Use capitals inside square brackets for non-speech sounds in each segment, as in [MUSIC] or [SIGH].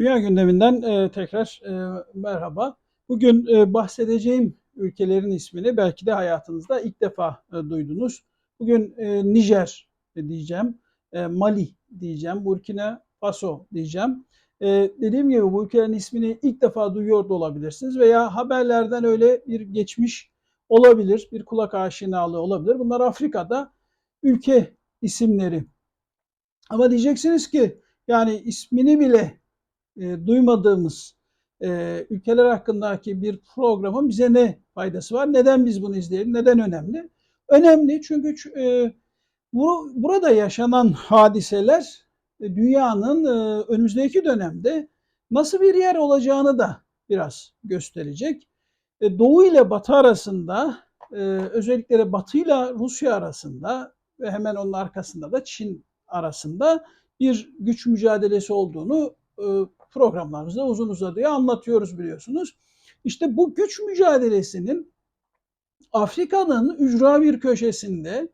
Dünya gündeminden e, tekrar e, merhaba. Bugün e, bahsedeceğim ülkelerin ismini belki de hayatınızda ilk defa e, duydunuz. Bugün e, Nijer diyeceğim, e, Mali diyeceğim, Burkina Faso diyeceğim. E, dediğim gibi bu ülkelerin ismini ilk defa duyuyor da olabilirsiniz veya haberlerden öyle bir geçmiş olabilir, bir kulak aşinalığı olabilir. Bunlar Afrika'da ülke isimleri. Ama diyeceksiniz ki yani ismini bile e, duymadığımız e, ülkeler hakkındaki bir programın bize ne faydası var? Neden biz bunu izleyelim? Neden önemli? Önemli çünkü e, bu, burada yaşanan hadiseler e, dünyanın e, önümüzdeki dönemde nasıl bir yer olacağını da biraz gösterecek. E, Doğu ile Batı arasında, e, özellikle de Batı ile Rusya arasında ve hemen onun arkasında da Çin arasında bir güç mücadelesi olduğunu e, programlarımızda uzun uzadıya anlatıyoruz biliyorsunuz. İşte bu güç mücadelesinin Afrika'nın ücra bir köşesinde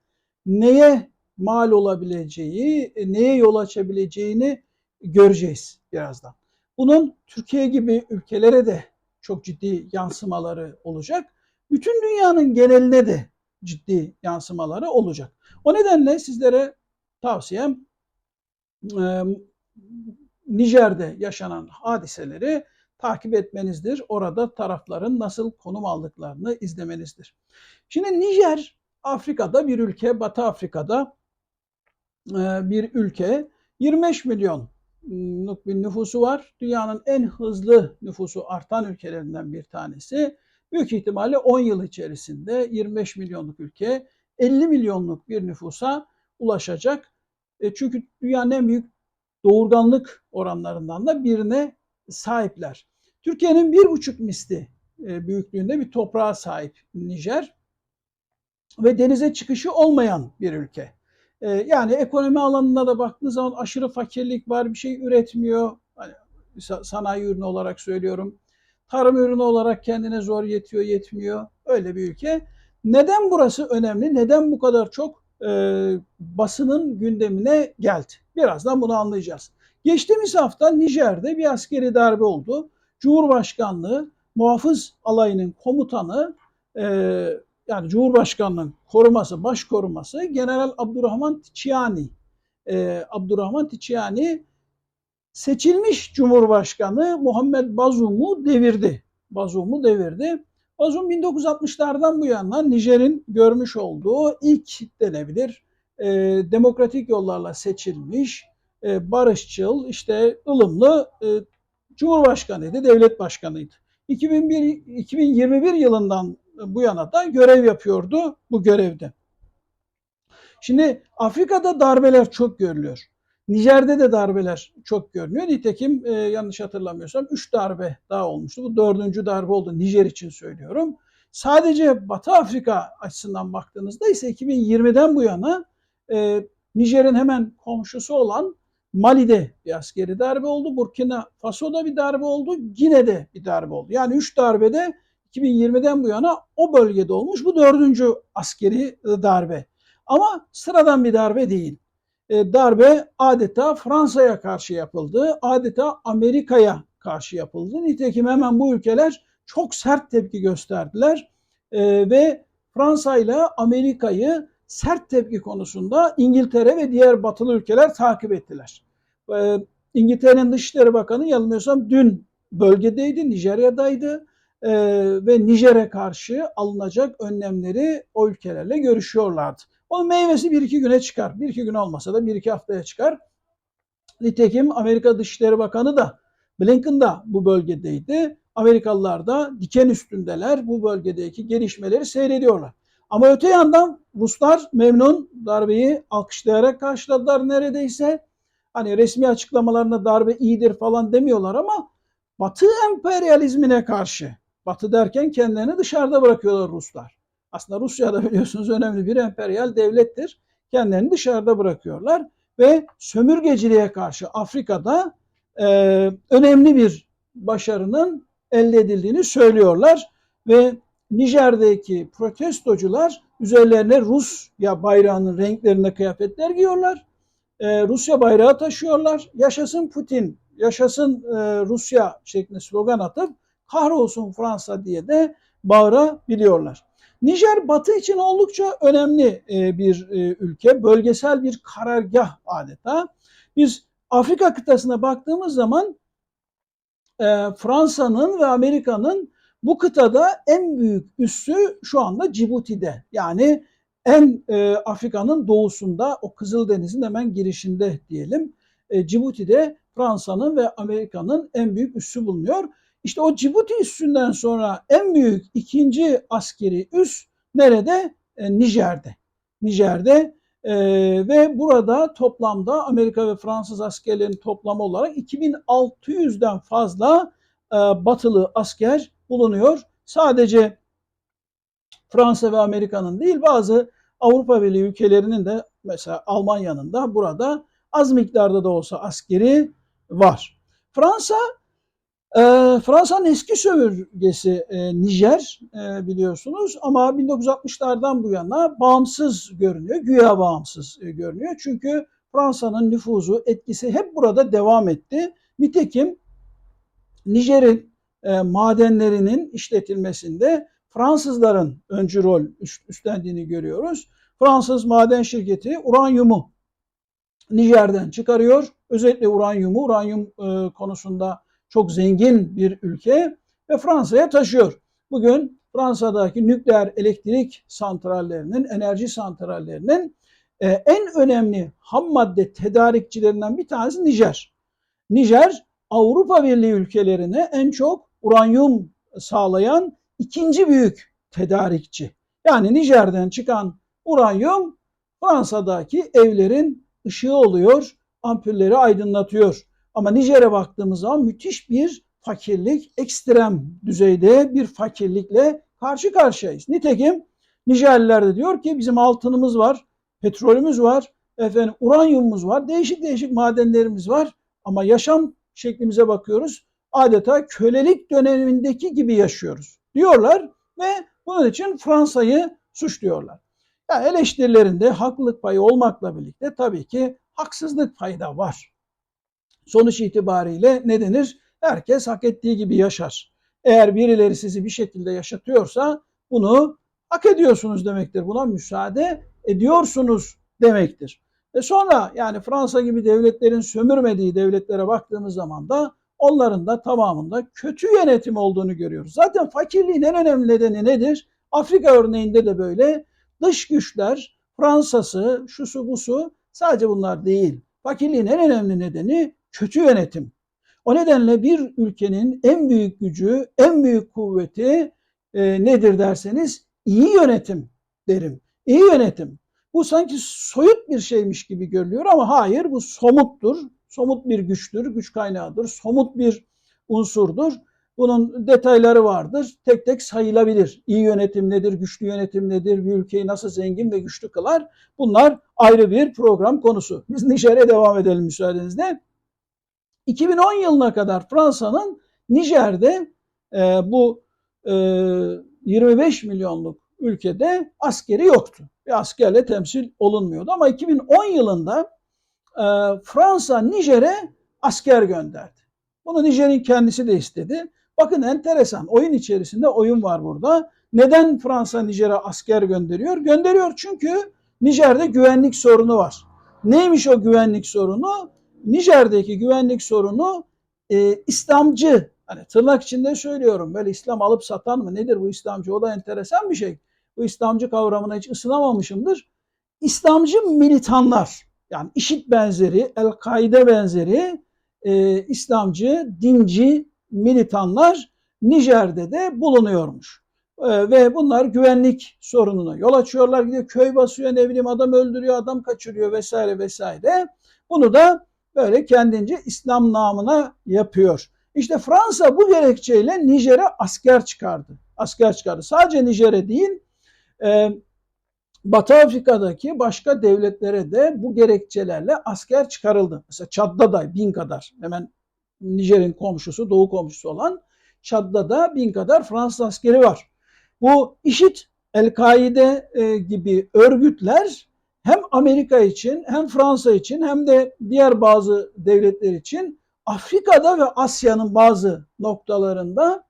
neye mal olabileceği, neye yol açabileceğini göreceğiz birazdan. Bunun Türkiye gibi ülkelere de çok ciddi yansımaları olacak. Bütün dünyanın geneline de ciddi yansımaları olacak. O nedenle sizlere tavsiyem Nijer'de yaşanan hadiseleri takip etmenizdir. Orada tarafların nasıl konum aldıklarını izlemenizdir. Şimdi Nijer Afrika'da bir ülke, Batı Afrika'da bir ülke. 25 milyonluk bir nüfusu var. Dünyanın en hızlı nüfusu artan ülkelerinden bir tanesi. Büyük ihtimalle 10 yıl içerisinde 25 milyonluk ülke 50 milyonluk bir nüfusa ulaşacak. E çünkü dünyanın en büyük doğurganlık oranlarından da birine sahipler. Türkiye'nin bir buçuk misli e, büyüklüğünde bir toprağa sahip Nijer ve denize çıkışı olmayan bir ülke. E, yani ekonomi alanına da baktığınız zaman aşırı fakirlik var, bir şey üretmiyor. Hani sanayi ürünü olarak söylüyorum. Tarım ürünü olarak kendine zor yetiyor, yetmiyor. Öyle bir ülke. Neden burası önemli? Neden bu kadar çok e, basının gündemine geldi? Birazdan bunu anlayacağız. Geçtiğimiz hafta Nijer'de bir askeri darbe oldu. Cumhurbaşkanlığı muhafız alayının komutanı e, yani Cumhurbaşkanlığının koruması, baş koruması General Abdurrahman Tiçiani. E, Abdurrahman Tiçiani seçilmiş Cumhurbaşkanı Muhammed Bazum'u devirdi. Bazum'u devirdi. Bazum 1960'lardan bu yana Nijer'in görmüş olduğu ilk denebilir e, demokratik yollarla seçilmiş, e, barışçıl, işte ılımlı e, Cumhurbaşkanıydı, devlet başkanıydı. 2001, 2021 yılından bu yana da görev yapıyordu bu görevde. Şimdi Afrika'da darbeler çok görülüyor. Nijer'de de darbeler çok görünüyor. Nitekim e, yanlış hatırlamıyorsam 3 darbe daha olmuştu. Bu dördüncü darbe oldu Nijer için söylüyorum. Sadece Batı Afrika açısından baktığınızda ise 2020'den bu yana e, Nijer'in hemen komşusu olan Mali'de bir askeri darbe oldu. Burkina Faso'da bir darbe oldu. Gine'de bir darbe oldu. Yani 3 darbede 2020'den bu yana o bölgede olmuş. Bu dördüncü askeri darbe. Ama sıradan bir darbe değil. E, darbe adeta Fransa'ya karşı yapıldı. Adeta Amerika'ya karşı yapıldı. Nitekim hemen bu ülkeler çok sert tepki gösterdiler. E, ve Fransa ile Amerika'yı sert tepki konusunda İngiltere ve diğer batılı ülkeler takip ettiler. Ee, İngiltere'nin Dışişleri Bakanı yanılmıyorsam dün bölgedeydi, Nijerya'daydı ve Nijer'e karşı alınacak önlemleri o ülkelerle görüşüyorlardı. Onun meyvesi bir iki güne çıkar. Bir iki gün olmasa da bir iki haftaya çıkar. Nitekim Amerika Dışişleri Bakanı da Blinken da bu bölgedeydi. Amerikalılar da diken üstündeler. Bu bölgedeki gelişmeleri seyrediyorlar. Ama öte yandan Ruslar memnun darbeyi alkışlayarak karşıladılar neredeyse. Hani resmi açıklamalarında darbe iyidir falan demiyorlar ama Batı emperyalizmine karşı, Batı derken kendilerini dışarıda bırakıyorlar Ruslar. Aslında Rusya da biliyorsunuz önemli bir emperyal devlettir. Kendilerini dışarıda bırakıyorlar ve sömürgeciliğe karşı Afrika'da e, önemli bir başarının elde edildiğini söylüyorlar ve Nijer'deki protestocular üzerlerine Rusya bayrağının renklerinde kıyafetler giyiyorlar. Ee, Rusya bayrağı taşıyorlar. Yaşasın Putin yaşasın e, Rusya şeklinde slogan atıp kahrolsun Fransa diye de bağırabiliyorlar. Nijer Batı için oldukça önemli e, bir e, ülke, bölgesel bir karargah adeta. Biz Afrika kıtasına baktığımız zaman e, Fransa'nın ve Amerika'nın bu kıtada en büyük üssü şu anda Cibuti'de. Yani en Afrika'nın doğusunda o Kızıldeniz'in hemen girişinde diyelim. Cibuti'de Fransa'nın ve Amerika'nın en büyük üssü bulunuyor. İşte o Cibuti üssünden sonra en büyük ikinci askeri üs nerede? E, Nijer'de. Nijer'de e, ve burada toplamda Amerika ve Fransız askerlerin toplamı olarak 2600'den fazla e, batılı asker bulunuyor. Sadece Fransa ve Amerika'nın değil bazı Avrupa Birliği ülkelerinin de mesela Almanya'nın da burada az miktarda da olsa askeri var. Fransa e, Fransa'nın eski sömürgesi e, Nijer e, biliyorsunuz ama 1960'lardan bu yana bağımsız görünüyor. Güya bağımsız e, görünüyor. Çünkü Fransa'nın nüfuzu, etkisi hep burada devam etti. Nitekim Nijer'in e, madenlerinin işletilmesinde Fransızların öncü rol üstlendiğini görüyoruz. Fransız maden şirketi uranyumu Nijer'den çıkarıyor. Özellikle uranyumu, uranyum e, konusunda çok zengin bir ülke ve Fransa'ya taşıyor. Bugün Fransa'daki nükleer elektrik santrallerinin, enerji santrallerinin e, en önemli ham madde tedarikçilerinden bir tanesi Nijer. Nijer Avrupa Birliği ülkelerine en çok uranyum sağlayan ikinci büyük tedarikçi. Yani Nijer'den çıkan uranyum Fransa'daki evlerin ışığı oluyor, ampulleri aydınlatıyor. Ama Nijer'e baktığımız zaman müthiş bir fakirlik, ekstrem düzeyde bir fakirlikle karşı karşıyayız. Nitekim Nijerliler de diyor ki bizim altınımız var, petrolümüz var, efendim uranyumumuz var, değişik değişik madenlerimiz var ama yaşam şeklimize bakıyoruz. Adeta kölelik dönemindeki gibi yaşıyoruz diyorlar ve bunun için Fransa'yı suçluyorlar. Yani eleştirilerinde haklılık payı olmakla birlikte tabii ki haksızlık payı da var. Sonuç itibariyle ne denir? Herkes hak ettiği gibi yaşar. Eğer birileri sizi bir şekilde yaşatıyorsa bunu hak ediyorsunuz demektir. Buna müsaade ediyorsunuz demektir. Ve sonra yani Fransa gibi devletlerin sömürmediği devletlere baktığımız zaman da onların da tamamında kötü yönetim olduğunu görüyoruz. Zaten fakirliğin en önemli nedeni nedir? Afrika örneğinde de böyle dış güçler, Fransa'sı, şusu busu sadece bunlar değil. Fakirliğin en önemli nedeni kötü yönetim. O nedenle bir ülkenin en büyük gücü, en büyük kuvveti e, nedir derseniz iyi yönetim derim. İyi yönetim. Bu sanki soyut bir şeymiş gibi görülüyor ama hayır bu somuttur. Somut bir güçtür, güç kaynağıdır. Somut bir unsurdur. Bunun detayları vardır. Tek tek sayılabilir. İyi yönetim nedir, güçlü yönetim nedir, bir ülkeyi nasıl zengin ve güçlü kılar? Bunlar ayrı bir program konusu. Biz Nijer'e devam edelim müsaadenizle. 2010 yılına kadar Fransa'nın Nijer'de e, bu e, 25 milyonluk ülkede askeri yoktu. Bir askerle temsil olunmuyordu. Ama 2010 yılında e, Fransa Nijer'e asker gönderdi. Bunu Nijer'in kendisi de istedi. Bakın enteresan oyun içerisinde oyun var burada. Neden Fransa Nijer'e asker gönderiyor? Gönderiyor çünkü Nijer'de güvenlik sorunu var. Neymiş o güvenlik sorunu? Nijer'deki güvenlik sorunu e, İslamcı, hani tırnak içinde söylüyorum böyle İslam alıp satan mı nedir bu İslamcı? O da enteresan bir şey. Bu İslamcı kavramına hiç ısınamamışımdır. İslamcı militanlar yani işit benzeri, El-Kaide benzeri e, İslamcı, dinci militanlar Nijer'de de bulunuyormuş. E, ve bunlar güvenlik sorununa yol açıyorlar. Gidiyor köy basıyor, ne bileyim adam öldürüyor, adam kaçırıyor vesaire vesaire. Bunu da böyle kendince İslam namına yapıyor. İşte Fransa bu gerekçeyle Nijer'e asker çıkardı. Asker çıkardı. Sadece Nijer'e değil, e, Batı Afrika'daki başka devletlere de bu gerekçelerle asker çıkarıldı. Mesela Çad'da da bin kadar hemen Nijer'in komşusu, doğu komşusu olan Çad'da da bin kadar Fransız askeri var. Bu IŞİD, El-Kaide e, gibi örgütler hem Amerika için hem Fransa için hem de diğer bazı devletler için Afrika'da ve Asya'nın bazı noktalarında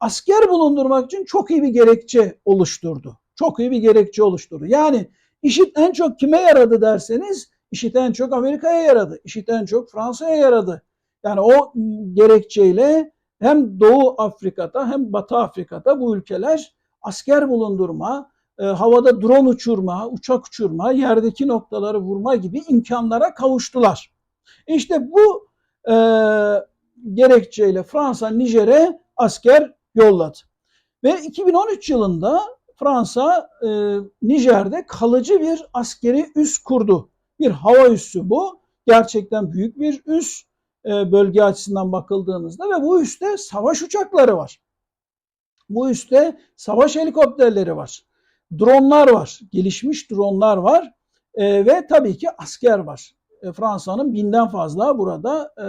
asker bulundurmak için çok iyi bir gerekçe oluşturdu. Çok iyi bir gerekçe oluşturdu. Yani işit en çok kime yaradı derseniz işit en çok Amerika'ya yaradı. işit en çok Fransa'ya yaradı. Yani o gerekçeyle hem Doğu Afrika'da hem Batı Afrika'da bu ülkeler asker bulundurma, havada drone uçurma, uçak uçurma, yerdeki noktaları vurma gibi imkanlara kavuştular. İşte bu e, gerekçeyle Fransa Nijer'e asker yolladı. Ve 2013 yılında Fransa e, Nijer'de kalıcı bir askeri üs kurdu. Bir hava üssü bu. Gerçekten büyük bir üs e, bölge açısından bakıldığınızda ve bu üste savaş uçakları var. Bu üste savaş helikopterleri var. Dronlar var. Gelişmiş dronlar var. E, ve tabii ki asker var. E, Fransa'nın binden fazla burada e,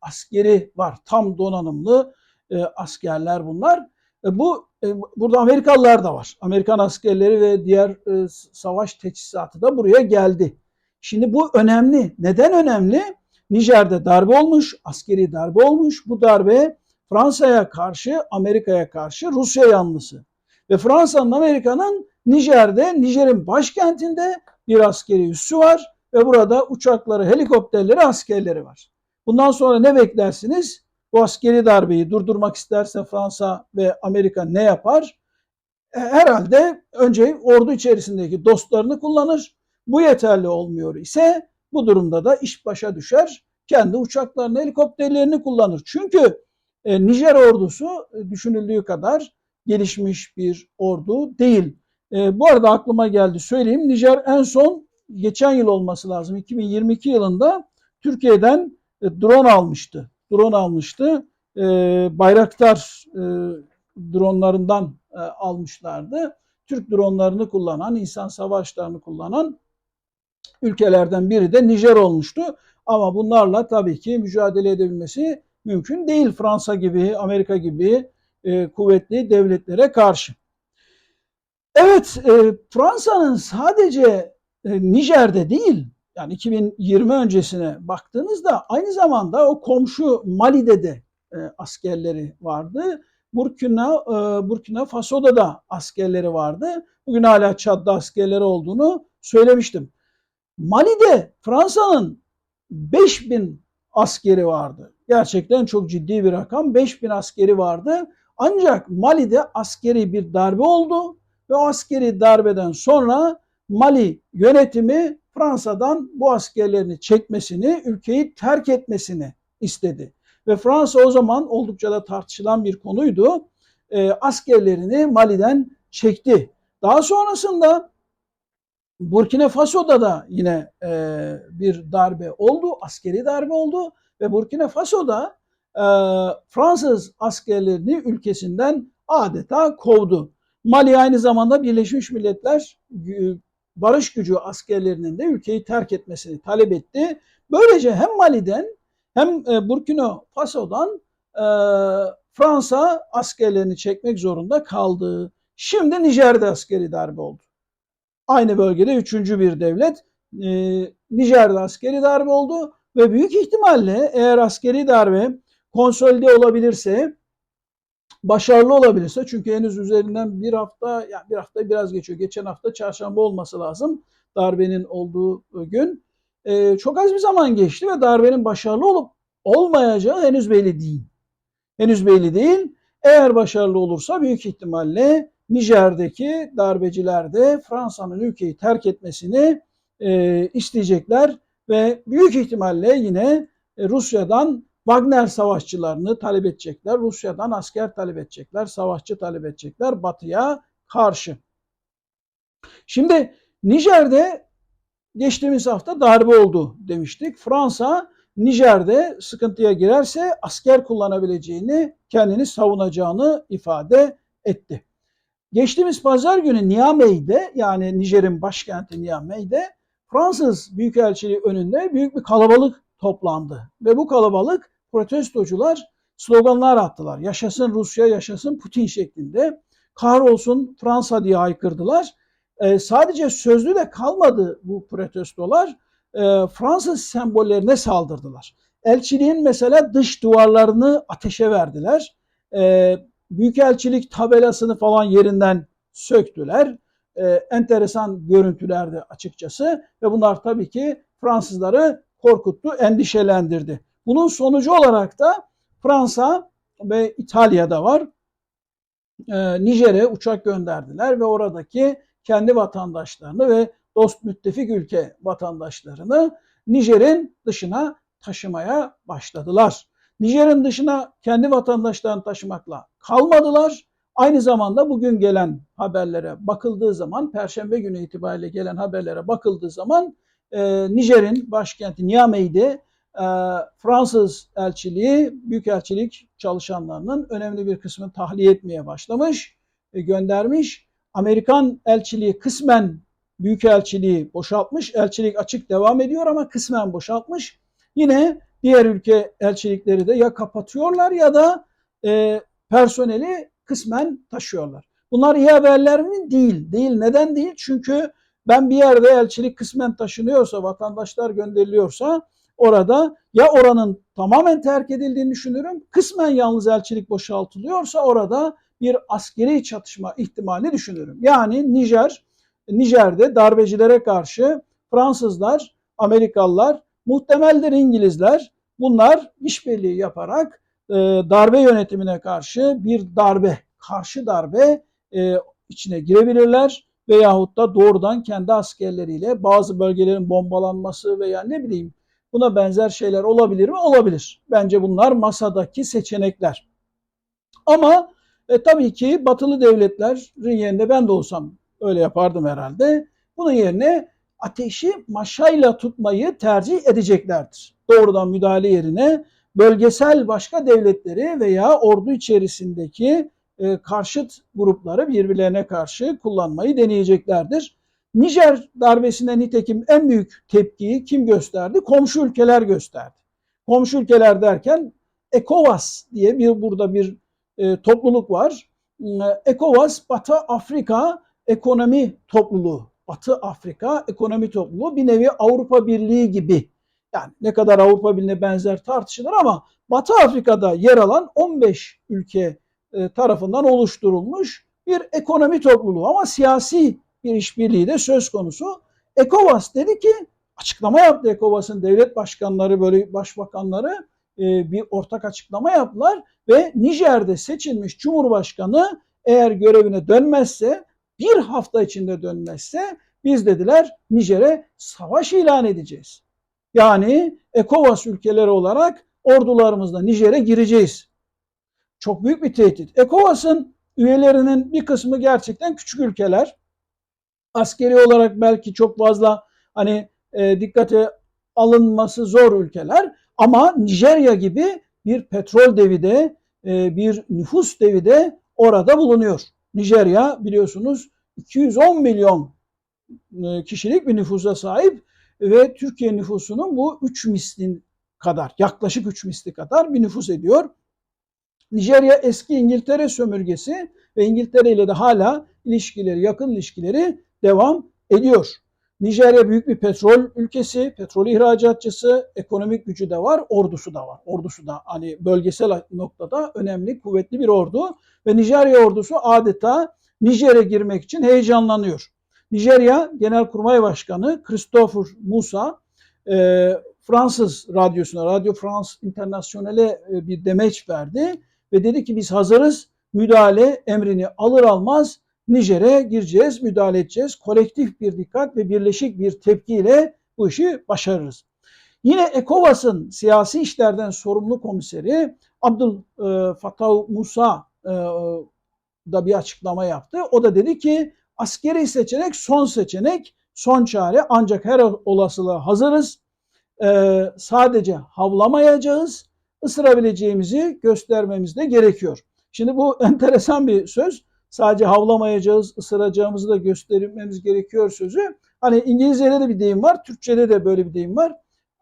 askeri var. Tam donanımlı e, askerler bunlar. E, bu e, burada Amerikalılar da var. Amerikan askerleri ve diğer e, savaş teçhizatı da buraya geldi. Şimdi bu önemli. Neden önemli? Nijer'de darbe olmuş, askeri darbe olmuş. Bu darbe Fransa'ya karşı, Amerika'ya karşı Rusya yanlısı. Ve Fransa'nın, Amerika'nın Nijer'de, Nijer'in başkentinde bir askeri üssü var ve burada uçakları, helikopterleri, askerleri var. Bundan sonra ne beklersiniz? Bu askeri darbeyi durdurmak isterse Fransa ve Amerika ne yapar? E, herhalde önce ordu içerisindeki dostlarını kullanır. Bu yeterli olmuyor ise bu durumda da iş başa düşer. Kendi uçaklarını, helikopterlerini kullanır. Çünkü e, Nijer ordusu e, düşünüldüğü kadar gelişmiş bir ordu değil. E, bu arada aklıma geldi söyleyeyim. Nijer en son geçen yıl olması lazım. 2022 yılında Türkiye'den e, drone almıştı. Drone almıştı. E, Bayraktar e, dronlarından e, almışlardı. Türk dronlarını kullanan, insan savaşlarını kullanan ülkelerden biri de Nijer olmuştu. Ama bunlarla tabii ki mücadele edebilmesi mümkün değil Fransa gibi, Amerika gibi e, kuvvetli devletlere karşı. Evet, e, Fransa'nın sadece e, Nijer'de değil, yani 2020 öncesine baktığınızda aynı zamanda o komşu Mali'de de e, askerleri vardı. Burkina e, Burkina Faso'da da askerleri vardı. Bugün hala Çad'da askerleri olduğunu söylemiştim. Mali'de Fransa'nın 5000 askeri vardı. Gerçekten çok ciddi bir rakam. 5000 askeri vardı. Ancak Mali'de askeri bir darbe oldu ve askeri darbeden sonra Mali yönetimi Fransa'dan bu askerlerini çekmesini, ülkeyi terk etmesini istedi. Ve Fransa o zaman oldukça da tartışılan bir konuydu. E, askerlerini Mali'den çekti. Daha sonrasında Burkina Faso'da da yine e, bir darbe oldu, askeri darbe oldu ve Burkina Faso'da e, Fransız askerlerini ülkesinden adeta kovdu. Mali aynı zamanda Birleşmiş Milletler barış gücü askerlerinin de ülkeyi terk etmesini talep etti. Böylece hem Mali'den hem e, Burkina Faso'dan e, Fransa askerlerini çekmek zorunda kaldı. Şimdi Nijer'de askeri darbe oldu. Aynı bölgede üçüncü bir devlet. E, Nijer'de askeri darbe oldu ve büyük ihtimalle eğer askeri darbe konsolide olabilirse başarılı olabilirse çünkü henüz üzerinden bir hafta yani bir hafta biraz geçiyor. Geçen hafta çarşamba olması lazım darbenin olduğu gün. Ee, çok az bir zaman geçti ve darbenin başarılı olup olmayacağı henüz belli değil. Henüz belli değil. Eğer başarılı olursa büyük ihtimalle Nijer'deki darbeciler de Fransa'nın ülkeyi terk etmesini e, isteyecekler ve büyük ihtimalle yine e, Rusya'dan Wagner savaşçılarını talep edecekler. Rusya'dan asker talep edecekler, savaşçı talep edecekler Batı'ya karşı. Şimdi Nijer'de geçtiğimiz hafta darbe oldu demiştik. Fransa Nijer'de sıkıntıya girerse asker kullanabileceğini, kendini savunacağını ifade etti. Geçtiğimiz pazar günü Niamey'de yani Nijer'in başkenti Niamey'de Fransız Büyükelçiliği önünde büyük bir kalabalık toplandı. Ve bu kalabalık protestocular sloganlar attılar. Yaşasın Rusya, yaşasın Putin şeklinde. Kahrolsun Fransa diye haykırdılar. Ee, sadece sözlü de kalmadı bu protestolar. Ee, Fransız sembollerine saldırdılar. elçiliğin mesela dış duvarlarını ateşe verdiler. E, Büyükelçilik tabelasını falan yerinden söktüler. E, enteresan görüntülerdi açıkçası ve bunlar tabii ki Fransızları korkuttu, endişelendirdi. Bunun sonucu olarak da Fransa ve İtalya'da var. E, Nijer'e uçak gönderdiler ve oradaki kendi vatandaşlarını ve dost müttefik ülke vatandaşlarını Nijer'in dışına taşımaya başladılar. Nijer'in dışına kendi vatandaşlarını taşımakla kalmadılar. Aynı zamanda bugün gelen haberlere bakıldığı zaman, Perşembe günü itibariyle gelen haberlere bakıldığı zaman e, Nijer'in başkenti Niamey'de e, Fransız elçiliği, büyükelçilik çalışanlarının önemli bir kısmını tahliye etmeye başlamış, e, göndermiş. Amerikan elçiliği kısmen büyükelçiliği boşaltmış. Elçilik açık devam ediyor ama kısmen boşaltmış. Yine diğer ülke elçilikleri de ya kapatıyorlar ya da e, personeli kısmen taşıyorlar. Bunlar iyi haberler mi? Değil. Değil. Neden değil? Çünkü ben bir yerde elçilik kısmen taşınıyorsa, vatandaşlar gönderiliyorsa orada ya oranın tamamen terk edildiğini düşünürüm. Kısmen yalnız elçilik boşaltılıyorsa orada bir askeri çatışma ihtimali düşünürüm. Yani Nijer, Nijer'de darbecilere karşı Fransızlar, Amerikalılar, muhtemeldir İngilizler bunlar işbirliği yaparak e, darbe yönetimine karşı bir darbe, karşı darbe e, içine girebilirler veyahut da doğrudan kendi askerleriyle bazı bölgelerin bombalanması veya ne bileyim buna benzer şeyler olabilir mi? Olabilir. Bence bunlar masadaki seçenekler. Ama e, tabii ki batılı devletlerin yerinde ben de olsam öyle yapardım herhalde. Bunun yerine ateşi maşayla tutmayı tercih edeceklerdir. Doğrudan müdahale yerine bölgesel başka devletleri veya ordu içerisindeki e, karşıt grupları birbirlerine karşı kullanmayı deneyeceklerdir. Nijer darbesine nitekim en büyük tepkiyi kim gösterdi? Komşu ülkeler gösterdi. Komşu ülkeler derken ECOWAS diye bir burada bir e, topluluk var. E, ECOWAS Batı Afrika Ekonomi Topluluğu. Batı Afrika Ekonomi Topluluğu bir nevi Avrupa Birliği gibi. Yani ne kadar Avrupa Birliği'ne benzer tartışılır ama Batı Afrika'da yer alan 15 ülke tarafından oluşturulmuş bir ekonomi topluluğu ama siyasi bir işbirliği de söz konusu. ECOWAS dedi ki açıklama yaptı ECOWAS'ın devlet başkanları böyle başbakanları e, bir ortak açıklama yaptılar ve Nijer'de seçilmiş Cumhurbaşkanı eğer görevine dönmezse bir hafta içinde dönmezse biz dediler Nijer'e savaş ilan edeceğiz. Yani ECOWAS ülkeleri olarak ordularımızla Nijer'e gireceğiz. Çok büyük bir tehdit. ECOWAS'ın üyelerinin bir kısmı gerçekten küçük ülkeler. Askeri olarak belki çok fazla hani e, dikkate alınması zor ülkeler ama Nijerya gibi bir petrol devi de e, bir nüfus devi de orada bulunuyor. Nijerya biliyorsunuz 210 milyon e, kişilik bir nüfusa sahip ve Türkiye nüfusunun bu 3 mislin kadar yaklaşık 3 misli kadar bir nüfus ediyor. Nijerya eski İngiltere sömürgesi ve İngiltere ile de hala ilişkileri, yakın ilişkileri devam ediyor. Nijerya büyük bir petrol ülkesi, petrol ihracatçısı, ekonomik gücü de var, ordusu da var. Ordusu da hani bölgesel noktada önemli, kuvvetli bir ordu ve Nijerya ordusu adeta Nijer'e girmek için heyecanlanıyor. Nijerya Genelkurmay Başkanı Christopher Musa e, Fransız radyosuna, Radio France Internationale e, bir demeç verdi ve dedi ki biz hazırız müdahale emrini alır almaz Nijer'e gireceğiz, müdahale edeceğiz. Kolektif bir dikkat ve birleşik bir tepkiyle bu işi başarırız. Yine ECOWAS'ın siyasi işlerden sorumlu komiseri Abdul e, Fattah Musa e, da bir açıklama yaptı. O da dedi ki askeri seçenek son seçenek, son çare ancak her olasılığa hazırız. Ee, sadece havlamayacağız, ısırabileceğimizi göstermemiz de gerekiyor. Şimdi bu [LAUGHS] enteresan bir söz. Sadece havlamayacağız, ısıracağımızı da göstermemiz gerekiyor sözü. Hani İngilizce'de de bir deyim var, Türkçe'de de böyle bir deyim var.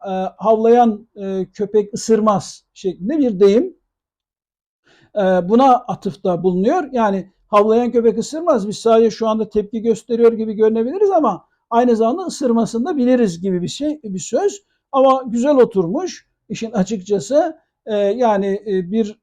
Ee, havlayan e, köpek ısırmaz şeklinde bir deyim. Ee, buna atıfta bulunuyor. Yani havlayan köpek ısırmaz. Biz sadece şu anda tepki gösteriyor gibi görünebiliriz ama aynı zamanda ısırmasını da biliriz gibi bir şey, bir söz. Ama güzel oturmuş. işin açıkçası. E, yani e, bir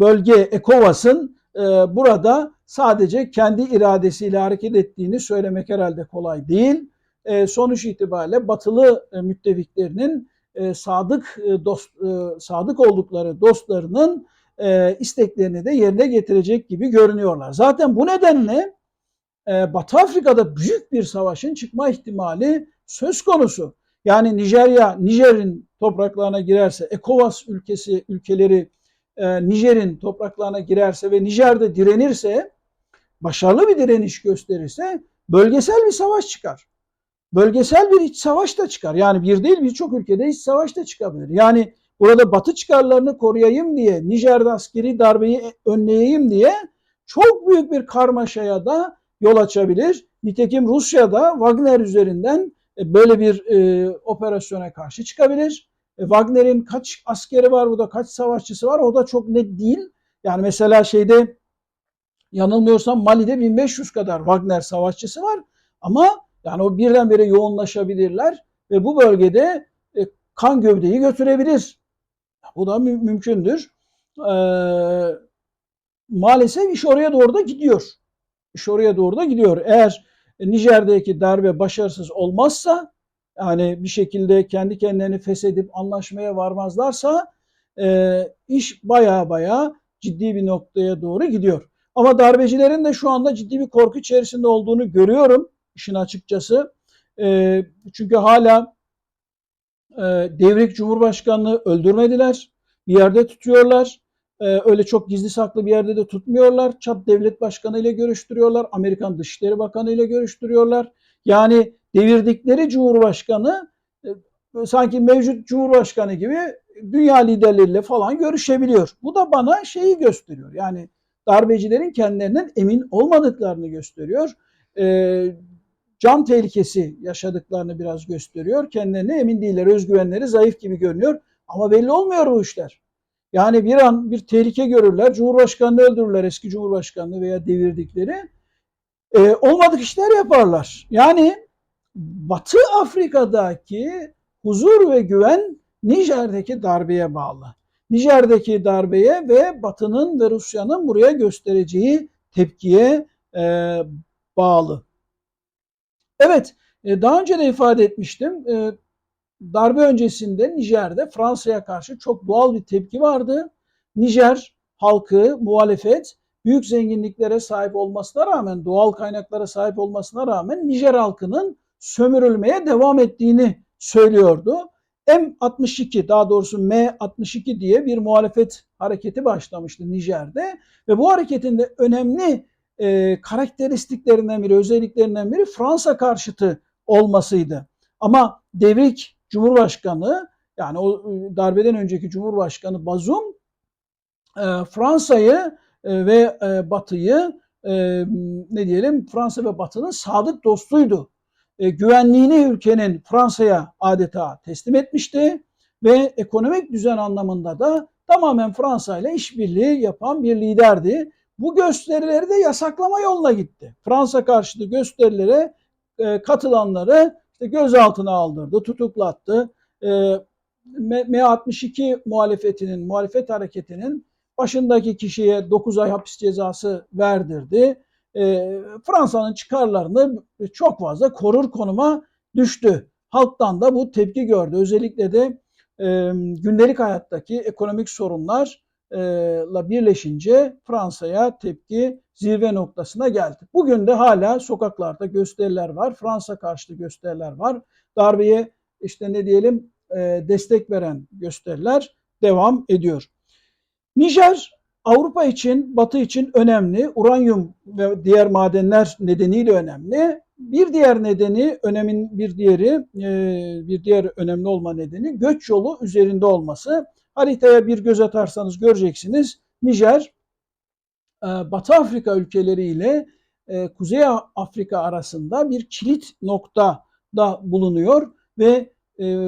bölge ECOWAS'ın e, burada sadece kendi iradesiyle hareket ettiğini söylemek herhalde kolay değil. E, sonuç itibariyle batılı e, müttefiklerinin sadık dost sadık oldukları dostlarının isteklerini de yerine getirecek gibi görünüyorlar. Zaten bu nedenle Batı Afrika'da büyük bir savaşın çıkma ihtimali söz konusu. Yani Nijerya, Nijer'in topraklarına girerse, ECOWAS ülkesi ülkeleri e, Nijer'in topraklarına girerse ve Nijer'de direnirse, başarılı bir direniş gösterirse bölgesel bir savaş çıkar. Bölgesel bir iç savaş da çıkar. Yani bir değil birçok ülkede iç savaş da çıkabilir. Yani burada Batı çıkarlarını koruyayım diye, Nijer'de askeri darbeyi önleyeyim diye çok büyük bir karmaşaya da yol açabilir. Nitekim Rusya'da Wagner üzerinden e, böyle bir e, operasyona karşı çıkabilir. E, Wagner'in kaç askeri var burada, kaç savaşçısı var o da çok net değil. Yani mesela şeyde yanılmıyorsam Mali'de 1500 kadar Wagner savaşçısı var ama yani o birdenbire yoğunlaşabilirler ve bu bölgede e, kan gövdeyi götürebilir. Bu da mü- mümkündür. E, maalesef iş oraya doğru da gidiyor. İş oraya doğru da gidiyor. Eğer Nijer'deki darbe başarısız olmazsa yani bir şekilde kendi kendilerini feshedip anlaşmaya varmazlarsa e, iş baya baya ciddi bir noktaya doğru gidiyor. Ama darbecilerin de şu anda ciddi bir korku içerisinde olduğunu görüyorum işin açıkçası. E, çünkü hala e, devrik cumhurbaşkanlığı öldürmediler. Bir yerde tutuyorlar. E, öyle çok gizli saklı bir yerde de tutmuyorlar. Çat devlet başkanı ile görüştürüyorlar. Amerikan Dışişleri Bakanı ile görüştürüyorlar. Yani devirdikleri cumhurbaşkanı e, sanki mevcut cumhurbaşkanı gibi dünya liderleriyle falan görüşebiliyor. Bu da bana şeyi gösteriyor. Yani darbecilerin kendilerinden emin olmadıklarını gösteriyor. E, can tehlikesi yaşadıklarını biraz gösteriyor. Kendilerine emin değiller. Özgüvenleri zayıf gibi görünüyor. Ama belli olmuyor bu işler. Yani bir an bir tehlike görürler. Cumhurbaşkanını öldürürler eski cumhurbaşkanını veya devirdikleri. E, olmadık işler yaparlar. Yani Batı Afrika'daki huzur ve güven Nijer'deki darbeye bağlı. Nijer'deki darbeye ve Batı'nın ve Rusya'nın buraya göstereceği tepkiye e, bağlı. Evet, e, daha önce de ifade etmiştim. E, darbe öncesinde Nijer'de Fransa'ya karşı çok doğal bir tepki vardı. Nijer halkı, muhalefet büyük zenginliklere sahip olmasına rağmen, doğal kaynaklara sahip olmasına rağmen Nijer halkının sömürülmeye devam ettiğini söylüyordu. M62 daha doğrusu M62 diye bir muhalefet hareketi başlamıştı Nijer'de ve bu hareketin de önemli e, karakteristiklerinden biri, özelliklerinden biri Fransa karşıtı olmasıydı. Ama devrik Cumhurbaşkanı yani o darbeden önceki Cumhurbaşkanı Bazum e, Fransa'yı e, ve e, Batı'yı e, ne diyelim Fransa ve Batı'nın sadık dostuydu. E, güvenliğini ülkenin Fransa'ya adeta teslim etmişti ve ekonomik düzen anlamında da tamamen Fransa ile işbirliği yapan bir liderdi. Bu gösterileri de yasaklama yoluna gitti. Fransa karşıtı gösterilere e, katılanları işte gözaltına aldırdı, tutuklattı. E, M62 muhalefetinin, muhalefet hareketinin başındaki kişiye 9 ay hapis cezası verdirdi. E, Fransa'nın çıkarlarını çok fazla korur konuma düştü. Halktan da bu tepki gördü. Özellikle de gündelik hayattaki ekonomik sorunlarla birleşince Fransa'ya tepki zirve noktasına geldi. Bugün de hala sokaklarda gösteriler var. Fransa karşıtı gösteriler var. Darbeye işte ne diyelim destek veren gösteriler devam ediyor. Nijer Avrupa için, Batı için önemli. Uranyum ve diğer madenler nedeniyle önemli. Bir diğer nedeni, önemin bir diğeri, bir diğer önemli olma nedeni göç yolu üzerinde olması. Haritaya bir göz atarsanız göreceksiniz. Nijer, Batı Afrika ülkeleri ile Kuzey Afrika arasında bir kilit noktada bulunuyor ve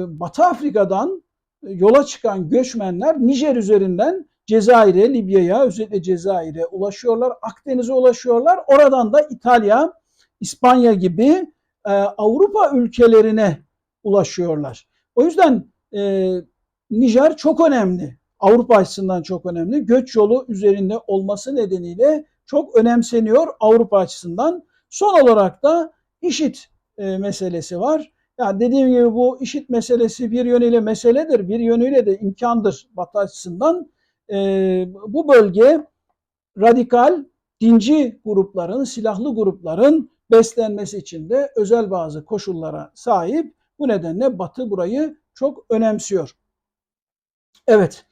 Batı Afrika'dan yola çıkan göçmenler Nijer üzerinden Cezayir'e, Libya'ya, özellikle Cezayir'e ulaşıyorlar. Akdeniz'e ulaşıyorlar. Oradan da İtalya, İspanya gibi e, Avrupa ülkelerine ulaşıyorlar. O yüzden e, Nijer çok önemli. Avrupa açısından çok önemli. Göç yolu üzerinde olması nedeniyle çok önemseniyor Avrupa açısından. Son olarak da IŞİD e, meselesi var. Yani dediğim gibi bu IŞİD meselesi bir yönüyle meseledir, bir yönüyle de imkandır Batı açısından. E, bu bölge radikal dinci grupların, silahlı grupların beslenmesi için de özel bazı koşullara sahip. Bu nedenle Batı burayı çok önemsiyor. Evet,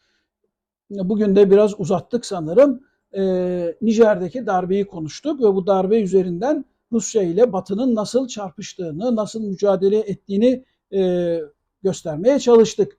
bugün de biraz uzattık sanırım. Ee, Nijer'deki darbeyi konuştuk ve bu darbe üzerinden Rusya ile Batı'nın nasıl çarpıştığını, nasıl mücadele ettiğini e, göstermeye çalıştık.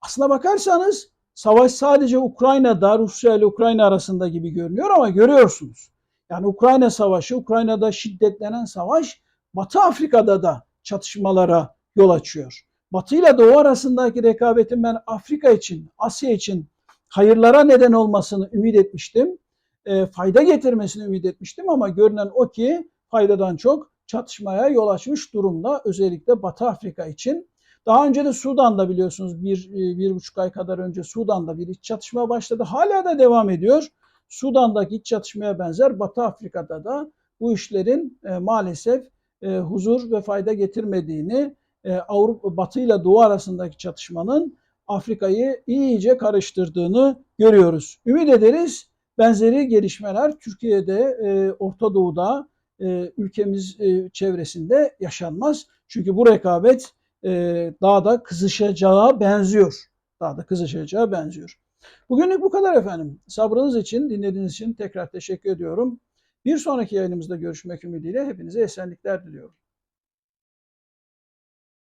Aslına bakarsanız savaş sadece Ukrayna'da, Rusya ile Ukrayna arasında gibi görünüyor ama görüyorsunuz. Yani Ukrayna Savaşı, Ukrayna'da şiddetlenen savaş Batı Afrika'da da çatışmalara yol açıyor. Batı ile Doğu arasındaki rekabetin ben Afrika için, Asya için hayırlara neden olmasını ümit etmiştim. E, fayda getirmesini ümit etmiştim ama görünen o ki faydadan çok çatışmaya yol açmış durumda. Özellikle Batı Afrika için. Daha önce de Sudan'da biliyorsunuz bir, bir buçuk ay kadar önce Sudan'da bir iç çatışma başladı. Hala da devam ediyor. Sudan'daki çatışmaya benzer Batı Afrika'da da bu işlerin e, maalesef e, huzur ve fayda getirmediğini, e, Avrupa Batı ile Doğu arasındaki çatışmanın Afrika'yı iyice karıştırdığını görüyoruz. Ümit ederiz benzeri gelişmeler Türkiye'de, e, Orta Doğu'da, e, ülkemiz e, çevresinde yaşanmaz. Çünkü bu rekabet e, daha da kızışacağı benziyor. Daha da kızışacağı benziyor. Bugünlük bu kadar efendim. Sabrınız için, dinlediğiniz için tekrar teşekkür ediyorum. Bir sonraki yayınımızda görüşmek ümidiyle hepinize esenlikler diliyorum.